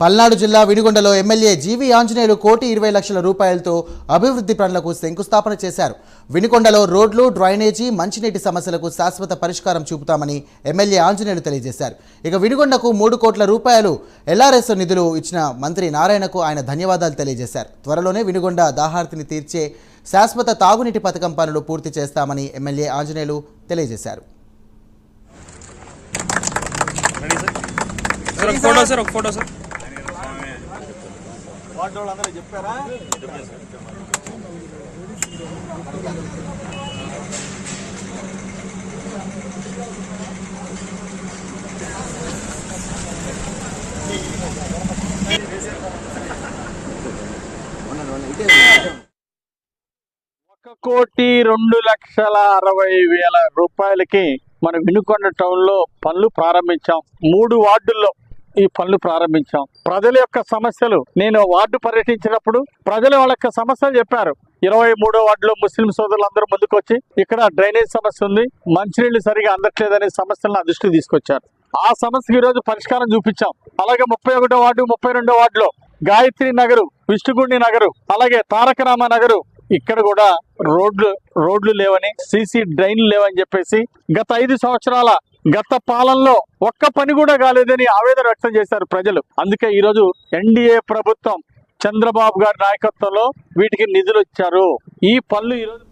పల్నాడు జిల్లా వినుగొండలో ఎమ్మెల్యే జీవి ఆంజనేయులు కోటి ఇరవై లక్షల రూపాయలతో అభివృద్ధి పనులకు శంకుస్థాపన చేశారు. వినుకొండలో రోడ్లు డ్రైనేజీ మంచినీటి సమస్యలకు శాశ్వత పరిష్కారం చూపుతామని ఎమ్మెల్యే ఆంజనేయులు తెలియజేశారు. ఇక వినుగొండకు మూడు కోట్ల రూపాయలు ఎల్ఆర్ఎస్ నిధులు ఇచ్చిన మంత్రి నారాయణకు ఆయన ధన్యవాదాలు తెలియజేశారు. త్వరలోనే వినుగొండ దాహార్తిని తీర్చే శాశ్వత తాగునీటి పథకం పనులు పూర్తి చేస్తామని ఎమ్మెల్యే ఆంజనేయులు తెలియజేశారు. సార్ ఒక ఫోటో సార్ ఒక ఫోటో సార్ ఒక కోటి రెండు లక్షల అరవై వేల రూపాయలకి మనం వినుకొండ టౌన్లో పనులు ప్రారంభించాం. మూడు వార్డుల్లో ఈ పనులు ప్రారంభించాం. ప్రజల యొక్క సమస్యలు నేను వార్డు పర్యటించినప్పుడు ప్రజల వాళ్ళ యొక్క సమస్యలు చెప్పారు. ఇరవై మూడో వార్డులో ముస్లిం సోదరులందరూ ముందుకొచ్చి ఇక్కడ డ్రైనేజ్ సమస్య ఉంది మంచినీళ్ళు సరిగా అందట్లేదనే సమస్యలను నా దృష్టికి తీసుకొచ్చారు. ఆ సమస్యకి ఈరోజు పరిష్కారం చూపించాం. అలాగే ముప్పై ఒకటో వార్డు ముప్పై రెండో వార్డులో గాయత్రి నగరు విష్ణుగుండి నగరు అలాగే తారకరామ నగరు ఇక్కడ కూడా రోడ్లు రోడ్లు లేవని సీసీ డ్రైన్లు లేవని చెప్పేసి గత ఐదు సంవత్సరాల గత పాలనలో ఒక్క పని కూడా కాలేదని ఆవేదన వ్యక్తం చేశారు ప్రజలు. అందుకే ఈ రోజు ఎన్డీఏ ప్రభుత్వం చంద్రబాబు గారి నాయకత్వంలో వీటికి నిధులు ఇచ్చారు. ఈ పనులు ఈ రోజు